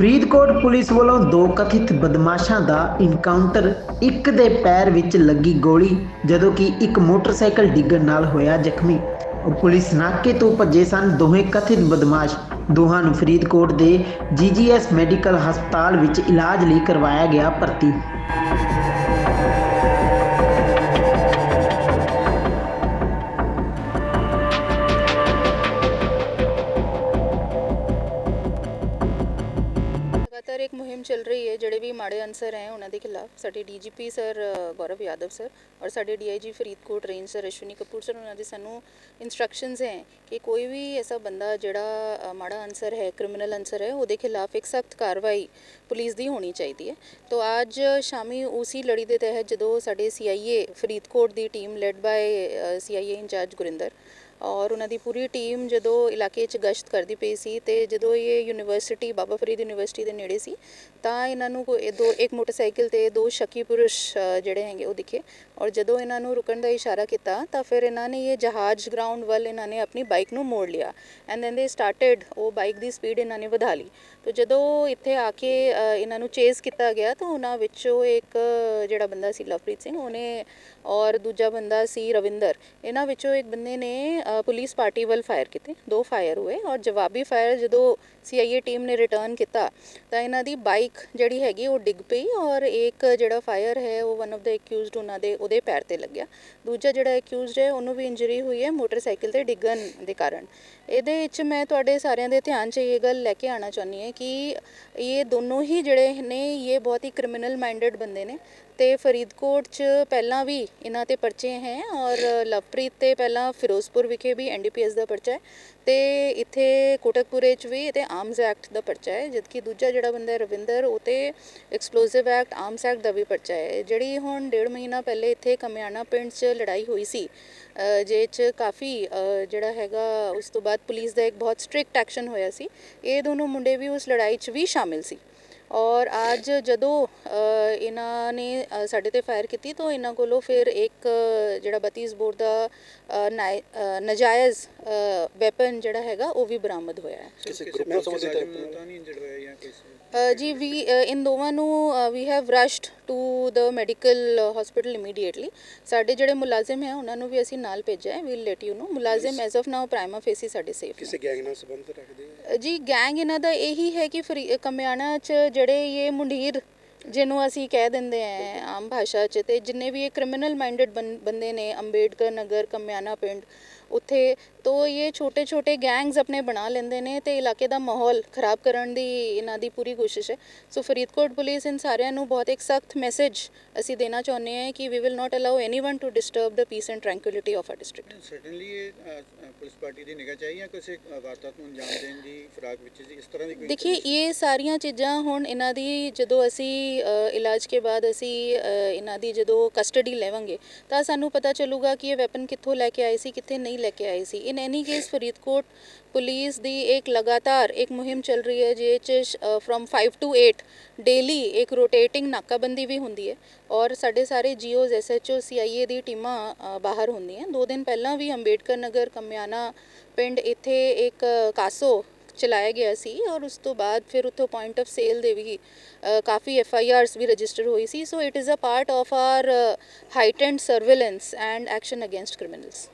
Faridkot police ਵੱਲੋਂ ਦੋ ਕਥਿਤ ਬਦਮਾਸ਼ਾਂ ਦਾ ਇਨਕਾਊਂਟਰ ਇੱਕ ਦੇ ਪੈਰ ਵਿੱਚ ਲੱਗੀ ਗੋਲੀ, ਜਦੋਂ ਕਿ ਇੱਕ ਮੋਟਰਸਾਈਕਲ ਡਿੱਗਣ ਨਾਲ ਹੋਇਆ ਜ਼ਖਮੀ। ਔਰ ਪੁਲਿਸ ਨਾਕੇ ਤੋਂ ਭੱਜੇ ਸਨ। ਦੋਹੇ ਕਥਿਤ ਬਦਮਾਸ਼ ਦੋਹਾਂ ਨੂੰ ਫਰੀਦਕੋਟ ਦੇ ਜੀਜੀਐਸ ਮੈਡੀਕਲ ਹਸਪਤਾਲ ਵਿੱਚ ਇਲਾਜ ਲਈ ਕਰਵਾਇਆ ਗਿਆ ਭਰਤੀ। ਚੱਲ ਰਹੀ ਹੈ, ਜਿਹੜੇ ਵੀ ਮਾੜੇ ਅਨਸਰ ਹੈ, ਉਹਨਾਂ ਦੇ ਖਿਲਾਫ। ਸਾਡੇ DGP sir Gaurav Yadav sir ਔਰ ਸਾਡੇ DIG Faridkot range sir Ashwani Kapoor sir ਉਹਨਾਂ ਦੇ ਸਾਨੂੰ ਇਨਸਟਰਕਸ਼ਨਸ ਹੈ ਕਿ ਕੋਈ ਵੀ ਐਸਾ ਬੰਦਾ ਜਿਹੜਾ ਮਾੜਾ ਅਨਸਰ ਹੈ ਕ੍ਰਿਮੀਨਲ ਅਨਸਰ ਹੈ, ਉਹਦੇ ਖਿਲਾਫ ਇੱਕ ਸਖਤ ਕਾਰਵਾਈ ਪੁਲਿਸ ਦੀ ਹੋਣੀ ਚਾਹੀਦੀ ਹੈ। ਤੋਂ ਅੱਜ ਸ਼ਾਮੀ ਉਸੇ ਲੜੀ ਦੇ ਤਹਿਤ ਜਦੋਂ ਸਾਡੇ CIA Faridkot the team led by CIA incharge Gurinder ਔਰ ਉਹਨਾਂ ਦੀ ਪੂਰੀ ਟੀਮ ਜਦੋਂ ਇਲਾਕੇ 'ਚ ਗਸ਼ਤ ਕਰਦੀ ਪਈ ਸੀ ਤੇ ਜਦੋਂ ਇਹ ਯੂਨੀਵਰਸਿਟੀ ਬਾਬਾ ਫਰੀਦ ਯੂਨੀਵਰਸਿਟੀ ਦੇ ਨੇੜੇ ਸੀ, ਤਾਂ ਇਹਨਾਂ ਨੂੰ ਕੋਈ ਦੋ ਇੱਕ ਮੋਟਰਸਾਈਕਲ ਤੇ ਦੋ ਸ਼ੱਕੀ ਪੁਰਸ਼ ਜਿਹੜੇ ਹੈਗੇ ਉਹ ਦਿਖੇ। ਔਰ ਜਦੋਂ ਇਹਨਾਂ ਨੂੰ ਰੁਕਣ ਦਾ ਇਸ਼ਾਰਾ ਕੀਤਾ, ਤਾਂ ਫਿਰ ਇਹਨਾਂ ਨੇ ਇਹ ਜਹਾਜ਼ ਗਰਾਊਂਡ ਵੱਲ ਇਹਨਾਂ ਨੇ ਆਪਣੀ ਬਾਈਕ ਨੂੰ ਮੋੜ ਲਿਆ। ਐਂਡ ਦੈਨ ਦੇ ਸਟਾਰਟਡ ਉਹ ਬਾਈਕ ਦੀ ਸਪੀਡ ਇਹਨਾਂ ਨੇ ਵਧਾ ਲਈ। ਤੋ ਜਦੋਂ ਇੱਥੇ ਆ ਕੇ ਇਹਨਾਂ ਨੂੰ ਚੇਸ ਕੀਤਾ ਗਿਆ, ਤਾਂ ਉਹਨਾਂ ਵਿੱਚੋਂ ਇੱਕ ਜਿਹੜਾ ਬੰਦਾ ਸੀ ਲਵਪ੍ਰੀਤ ਸਿੰਘ, ਉਹਨੇ ਔਰ ਦੂਜਾ ਬੰਦਾ ਸੀ ਰਵਿੰਦਰ। ਇਹਨਾਂ ਵਿੱਚੋਂ ਇੱਕ ਬੰਦੇ ਨੇ ਪੁਲਿਸ ਪਾਰਟੀ ਵੱਲ ਫਾਇਰ ਕੀਤੇ, ਦੋ ਫਾਇਰ ਹੋਏ ਔਰ ਜਵਾਬੀ ਫਾਇਰ ਜਦੋਂ ਸੀਆਈਏ ਟੀਮ ਨੇ ਰਿਟਰਨ ਕੀਤਾ, ਤਾਂ ਇਹਨਾਂ ਦੀ ਬਾਈਕ ਜਿਹੜੀ ਹੈਗੀ ਉਹ ਡਿੱਗ ਪਈ ਔਰ ਇੱਕ ਜਿਹੜਾ ਫਾਇਰ ਹੈ ਉਹ ਵਨ ਆਫ ਦਾ ਅਕਿਊਜ਼ਡ ਉਹਨਾਂ ਦੇ ਉਹਦੇ ਪੈਰ ਤੇ ਲੱਗਿਆ। ਦੂਜਾ ਜਿਹੜਾ ਅਕਿਊਜ਼ਡ ਹੈ ਉਹਨੂੰ ਵੀ ਇੰਜਰੀ ਹੋਈ ਹੈ ਮੋਟਰਸਾਈਕਲ ਤੇ ਡਿੱਗਣ ਦੇ ਕਾਰਨ। ਇਹਦੇ ਵਿੱਚ ਮੈਂ ਤੁਹਾਡੇ ਸਾਰਿਆਂ ਦੇ ਧਿਆਨ 'ਚ ਇਹ ਗੱਲ ਲੈ ਕੇ ਆਣਾ ਚਾਹੁੰਦੀ ਹਾਂ ਕਿ ਇਹ ਦੋਨੋਂ ਹੀ ਜਿਹੜੇ ਨੇ, ਇਹ ਬਹੁਤ ਹੀ ਕ੍ਰਿਮੀਨਲ ਮਾਈਂਡਡ ਬੰਦੇ ਨੇ ਤੇ ਫਰੀਦਕੋਟ 'ਚ ਪਹਿਲਾਂ ਵੀ ਇਹਨਾਂ ਤੇ ਪਰਚੇ ਹੈ ਔਰ ਲਵਪ੍ਰੀਤ ਤੇ ਪਹਿਲਾਂ ਫਿਰੋਜ਼ਪੁਰ ਵਿਖੇ ਵੀ ਐਨਡੀਪੀਐਸ ਦਾ ਪਰਚਾ ਹੈ ਤੇ ਇੱਥੇ ਕੋਟਕਪੁਰੇ 'ਚ ਵੀ ਤੇ ਆਰਮਸ ਐਕਟ ਦਾ ਪਰਚਾ ਹੈ, ਜਦਕਿ ਦੂਜਾ ਜਿਹੜਾ ਬੰਦਾ ਰਵਿੰਦਰ, ਉਹ ਤੇ ਐਕਸਪਲੋਸਿਵ ਐਕਟ ਆਰਮਸ ਐਕਟ ਦਾ ਵੀ ਪਰਚਾ ਹੈ। ਜਿਹੜੀ ਹੁਣ ਡੇਢ ਮਹੀਨਾ ਪਹਿਲੇ ਇੱਥੇ ਕਮਿਆਣਾ ਪਿੰਡ 'ਚ ਲੜਾਈ ਹੋਈ ਸੀ ਜੇ 'ਚ ਕਾਫੀ ਜਿਹੜਾ ਹੈਗਾ, ਉਸ ਤੋਂ ਬਾਅਦ ਪੁਲਿਸ ਦਾ ਇੱਕ ਬਹੁਤ ਸਟ੍ਰਿਕਟ ਐਕਸ਼ਨ ਹੋਇਆ ਸੀ। ਇਹ ਦੋਨੋਂ ਮੁੰਡੇ ਵੀ ਉਸ ਲੜਾਈ 'ਚ ਵੀ ਸ਼ਾਮਿਲ ਸੀ। ਔਰ ਅੱਜ ਜਦੋਂ ਇਹਨਾਂ ਨੇ ਸਾਡੇ ਤੇ ਫਾਇਰ ਕੀਤੀ ਤਾਂ ਇਹਨਾਂ ਕੋਲੋਂ ਫਿਰ ਇੱਕ ਜਿਹੜਾ 32 ਬੋਰ ਦਾ ਨਜਾਇਜ਼ ਵੈਪਨ ਜਿਹੜਾ ਹੈਗਾ ਉਹ ਵੀ ਬਰਾਮਦ ਹੋਇਆ ਹੈ। ਕਿਸੇ ਗਰੁੱਪ ਨਾਲ ਸੰਬੰਧਿਤ ਹੈ? ਤਾਂ ਨਹੀਂ ਇੰਜਰਡ ਹੋਇਆ ਜਾਂ ਵੀ ਇਨ ਦੋਵਾਂ ਨੂੰ we have rushed to the medical hospital immediately ਸਾਡੇ ਜਿਹੜੇ ਮੁਲਾਜ਼ਮ ਹੈ ਉਹਨਾਂ ਨੂੰ ਵੀ ਅਸੀਂ ਨਾਲ ਭੇਜਿਆ ਹੈ ਵੀਲ ਲੈਟ ਯੂ ਨੋ ਮੁਲਾਜ਼ਮ as of now prima facie ਸਾਡੇ ਸੇਫ ਕਿਸੇ ਗੈਂਗ ਨਾਲ ਸੰਬੰਧ ਰੱਖਦੇ ਜੀ ਗੈਂਗ ਇਹਨਾਂ ਦਾ ਇਹੀ ਹੈ ਕਿ ਫਰੀ ਕਮਿਆਣਾ ਚ ਜਿਹੜੇ ਇਹ ਮੁੰਡੀਰ ਜਿਹਨੂੰ ਅਸੀਂ ਕਹਿ ਦਿੰਦੇ ਆ ਆਮ ਭਾਸ਼ਾ ਚ ਤੇ ਜਿੰਨੇ ਵੀ ਇਹ ਕ੍ਰਿਮੀਨਲ ਮਾਈਂਡਡ ਬੰਦੇ ਨੇ ਅੰਬੇਡਕਰ ਨਗਰ, ਕਮਿਆਨਾ ਪਿੰਡ ਉੱਥੇ ਤੋ ਇਹ ਛੋਟੇ ਛੋਟੇ ਗੈਂਗਸ ਆਪਣੇ ਬਣਾ ਲੈਂਦੇ ਨੇ ਤੇ ਇਲਾਕੇ ਦਾ ਮਾਹੌਲ ਖਰਾਬ ਕਰਨ ਦੀ ਇਹਨਾਂ ਦੀ ਪੂਰੀ ਕੋਸ਼ਿਸ਼ ਹੈ। ਸੋ ਫਰੀਦਕੋਟ ਪੁਲਿਸ ਇਨ ਸਾਰਿਆਂ ਨੂੰ ਬਹੁਤ ਇੱਕ ਸਖਤ ਮੈਸੇਜ ਅਸੀਂ ਦੇਣਾ ਚਾਹੁੰਦੇ ਹਾਂ ਕਿ we will not allow anyone to disturb the peace and tranquillity of our district certainly ਇਹ ਪੁਲਿਸ ਪਾਰਟੀ ਦੀ ਨਿਗਾਹ ਚਾਹੀਏ ਜਾਂ ਕਿਸੇ ਅ, ਵਾਰਦਾਤ ਨੂੰ ਅੰਜਾਮ ਦੇਣ ਦੀ ਫਰਾਕ ਵਿੱਚ ਇਸ ਤਰ੍ਹਾਂ ਦੀ ਕੋਈ ਦੇਖिए ਇਹ ਸਾਰੀਆਂ ਚੀਜ਼ਾਂ ਹੁਣ ਇਹਨਾਂ ਦੀ ਜਦੋਂ ਅਸੀਂ ਇਲਾਜ ਕੇ ਬਾਅਦ ਅਸੀਂ ਇਹਨਾਂ ਦੀ ਜਦੋਂ ਕਸਟਡੀ ਲੈਵਾਂਗੇ ਤਾਂ ਸਾਨੂੰ ਪਤਾ ਚੱਲੂਗਾ ਕਿ ਇਹ ਵੈਪਨ ਕਿੱਥੋਂ ਲੈ ਕੇ ਆਏ ਸੀ ਕਿੱਥੇ ਨਹੀਂ ਲੈ ਕੇ ਆਏ ਸੀ in any case Faridkot police ਦੀ ਇੱਕ ਲਗਾਤਾਰ ਇੱਕ ਮੁਹਿੰਮ ਚੱਲ ਰਹੀ ਹੈ ਜਿਹ ਚ ਫਰਮ 5 ਟੂ 8 ਡੇਲੀ ਇੱਕ ਰੋਟੇਟਿੰਗ ਨਾਕਾਬੰਦੀ ਵੀ ਹੁੰਦੀ ਹੈ ਔਰ ਸਾਡੇ ਸਾਰੇ ਜੀਓਜ਼ ਐਸਐਚਓ ਸੀਆਈਏ ਦੀ ਟੀਮਾਂ ਅ, ਬਾਹਰ ਹੁੰਦੀਆਂ ਦੋ ਦਿਨ ਪਹਿਲਾਂ ਵੀ ਅੰਬੇਡਕਰ ਨਗਰ ਕਮਿਆਣਾ ਪਿੰਡ ਇੱਥੇ ਇੱਕ ਕਾਸੋ ਚਲਾਇਆ ਗਿਆ ਸੀ ਔਰ ਉਸ ਤੋਂ ਬਾਅਦ ਫਿਰ ਉੱਥੋਂ ਪੁਆਇੰਟ ਆਫ ਸੇਲ ਦੇ ਵੀ ਅ, ਕਾਫੀ ਐਫ ਆਈ ਆਰਸ ਵੀ ਰਜਿਸਟਰ ਹੋਈ ਸੀ so it is a part of our heightened surveillance and action against criminals